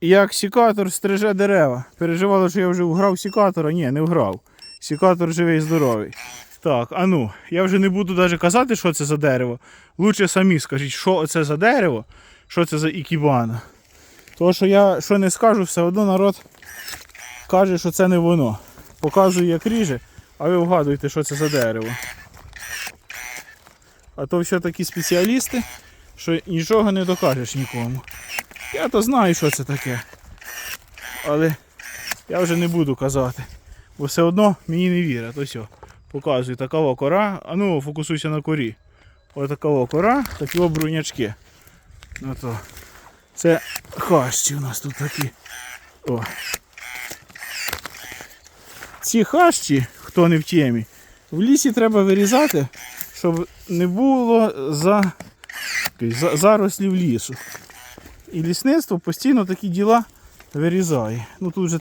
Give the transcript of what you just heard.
як сікатор стриже дерева. Переживали, що я вже вграв сікатора. Ні, не вграв. Сікатор живий і здоровий. Так, а ну, я вже не буду навіть казати, що це за дерево. Лучше самі скажіть, що це за дерево, що це за ікібана. Тому що я що не скажу, все одно народ каже, що це не воно. Показую, як ріже, а ви вгадуєте, що це за дерево. А то все такі спеціалісти, що нічого не докажеш нікому. Я то знаю, що це таке. Але я вже не буду казати. Бо все одно мені не вірять. Ось показую такова кора. А ну фокусуйся на корі. Ось такова кора, такі обрунячки. Ну то. Це хащі у нас тут такі. О. Ці хащі, хто не в темі, в лісі треба вирізати, щоб не було за, зарослів лісу. І лісництво постійно такі діла вирізає. Ну тут вже